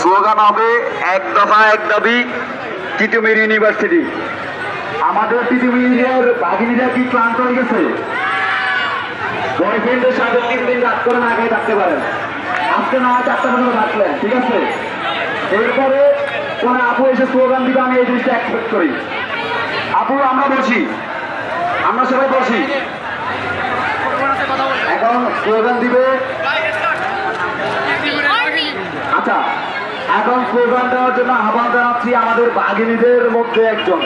Slogan হবে, এক দফা, এক দাবি, তিতুমির ইউনিভার্সিটি। আমাদের তিতুমিরের বাঘিনীরা কি ক্লান্ত হয়ে গেছে? বয়ফ্রেন্ডের সাথে তিন রাত করে না আগে থাকতে পারেন। আজকে না চারটা পর্যন্ত থাকলেন ঠিক আছে? এরপরে কোন আপু এসে স্লোগান দিবে, আমি এই জিনিসটা অ্যাকসেপ্ট করি। আপু, আমরা বলছি আমরা সবাই বলছি এখন স্লোগান দিবে এখন স্লোগান দেওয়ার জন্য আহ্বান জানাচ্ছি আমাদের বাঘিনীদের মধ্যে একজন।